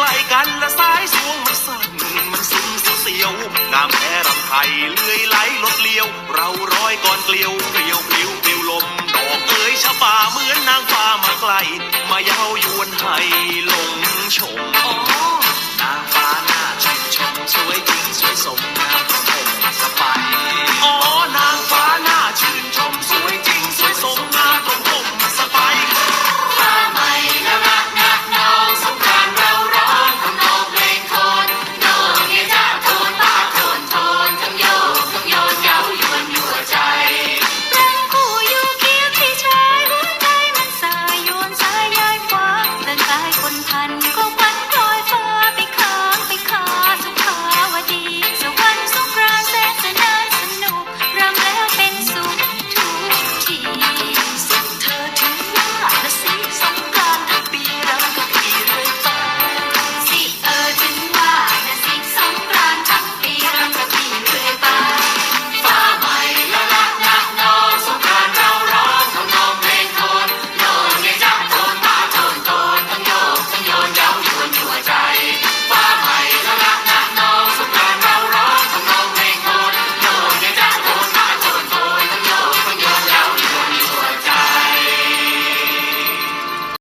ใกล้กันและสายสวงมันสั่นมันซึ้งเสียวน้ำแพรำไทยเลื่อยไหลลดเลี้ยว เราร้อยก่อนเกลียวเกลียวเปลิวปลวลมดอกเอ๋ยชะบาเหมือนนางฟ้ามาไกล มาเย้ายวนให้ลงชม